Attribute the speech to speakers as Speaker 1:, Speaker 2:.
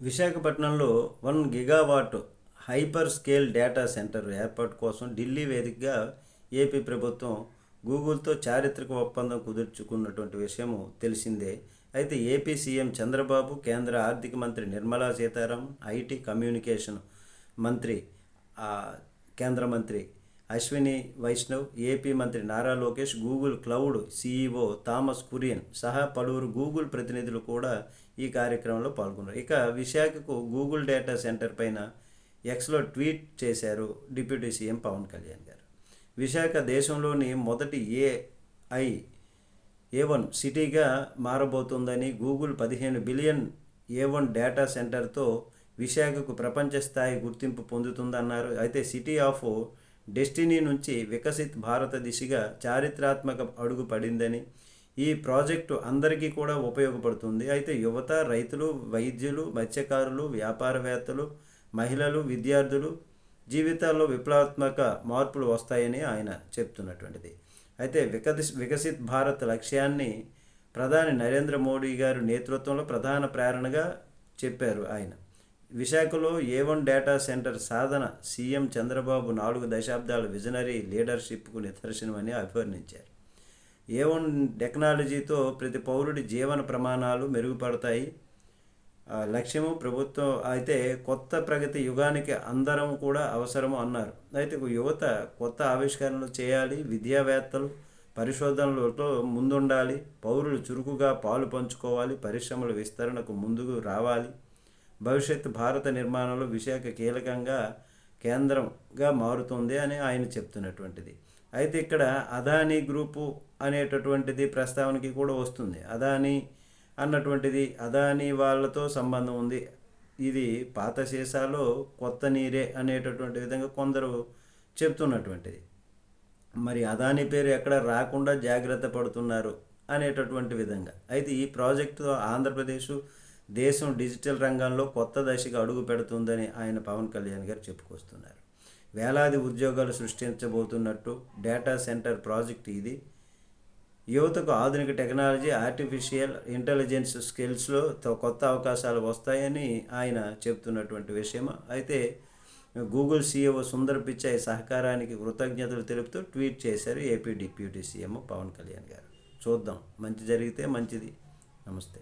Speaker 1: విశాఖపట్నంలో one gigawatt hyper scale data center ఏర్పాటు కోసం ఢిల్లీ వేదికగా ఏపీ ప్రభుత్వం గూగుల్తో చారిత్రక ఒప్పందం కుదుర్చుకున్నటువంటి విషయం తెలిసిందే. అయితే ఏపీ సీఎం చంద్రబాబు కేంద్ర ఆర్థిక మంత్రి నిర్మలా సీతారామన్ ఐటీ కమ్యూనికేషన్ మంత్రి కేంద్ర మంత్రి అశ్విని వైష్ణవ్ ఏపీ మంత్రి Nara Lokesh Google cloud CEO Thomas Kurian సహా పలువురు గూగుల్ ప్రతినిధులు కూడా ఈ కార్యక్రమంలో పాల్గొన్నారు. ఇక విశాఖకు గూగుల్ డేటా సెంటర్ పైన ఎక్స్లో ట్వీట్ చేశారు డిప్యూటీ సీఎం పవన్ కళ్యాణ్ గారు. విశాఖ దేశంలోని మొదటి ఏఐ ఏ వన్ సిటీగా మారబోతుందని గూగుల్ పదిహేను బిలియన్ ఏ వన్ డేటా సెంటర్తో విశాఖకు ప్రపంచ స్థాయి గుర్తింపు పొందుతుందన్నారు. అయితే సిటీ ఆఫ్ డెస్టినీ నుంచి వికసిత్ భారత దిశగా చారిత్రాత్మక అడుగు పడిందని ఈ ప్రాజెక్టు అందరికీ కూడా ఉపయోగపడుతుంది. అయితే యువత రైతులు వైద్యులు మత్స్యకారులు వ్యాపారవేత్తలు మహిళలు విద్యార్థులు జీవితాల్లో విప్లవాత్మక మార్పులు వస్తాయని ఆయన చెప్తున్నటువంటిది. అయితే వికసి వికసిత్ భారత్ లక్ష్యాన్ని ప్రధాని నరేంద్ర మోడీ గారి నేతృత్వంలో ప్రధాన ప్రేరణగా చెప్పారు ఆయన. విశాఖలో ఏ వన్ డేటా సెంటర్ సాధన సీఎం చంద్రబాబు నాలుగు దశాబ్దాల విజనరీ లీడర్షిప్కు నిదర్శనమని అభివర్ణించారు. ఏ వన్ టెక్నాలజీతో ప్రతి పౌరుడి జీవన ప్రమాణాలు మెరుగుపడతాయి. లక్ష్యము ప్రభుత్వం అయితే కొత్త ప్రగతి యుగానికి అందరం కూడా అవసరము అన్నారు. అయితే యువత కొత్త ఆవిష్కరణలు చేయాలి విద్యావేత్తలు పరిశోధనలతో ముందుండాలి పౌరులు చురుకుగా పాలు పంచుకోవాలి పరిశ్రమల విస్తరణకు ముందుకు రావాలి. భవిష్యత్ భారత నిర్మాణంలో విశాఖ కీలకంగా కేంద్రంగా మారుతుంది అని ఆయన చెప్తున్నటువంటిది. అయితే ఇక్కడ అదానీ గ్రూపు అనేటటువంటిది ప్రస్తావనకి కూడా వస్తుంది. అదానీ అన్నటువంటిది అదానీ వాళ్ళతో సంబంధం ఉంది. ఇది పాత సీసాలో కొత్త నీరే అనేటటువంటి విధంగా కొందరు చెప్తున్నటువంటిది. మరి అదాని పేరు ఎక్కడ రాకుండా జాగ్రత్త పడుతున్నారు అనేటటువంటి విధంగా. అయితే ఈ ప్రాజెక్టుతో ఆంధ్రప్రదేశ్ దేశం డిజిటల్ రంగంలో కొత్త దశకు అడుగు పెడుతుందని ఆయన పవన్ కళ్యాణ్ గారు చెప్పుకొస్తున్నారు. వేలాది ఉద్యోగాలు సృష్టించబోతున్నట్టు డేటా సెంటర్ ప్రాజెక్ట్ ఇది. యువతకు ఆధునిక టెక్నాలజీ ఆర్టిఫిషియల్ ఇంటెలిజెన్స్ స్కిల్స్లో కొత్త అవకాశాలు వస్తాయని ఆయన చెప్తున్నటువంటి విషయం. అయితే గూగుల్ సీఈఓ సుందర్ పిచాయ్ సహకారానికి కృతజ్ఞతలు తెలుపుతూ ట్వీట్ చేశారు AP deputy CM Pawan Kalyan గారు. చూద్దాం మంచి జరిగితే మంచిది. నమస్తే.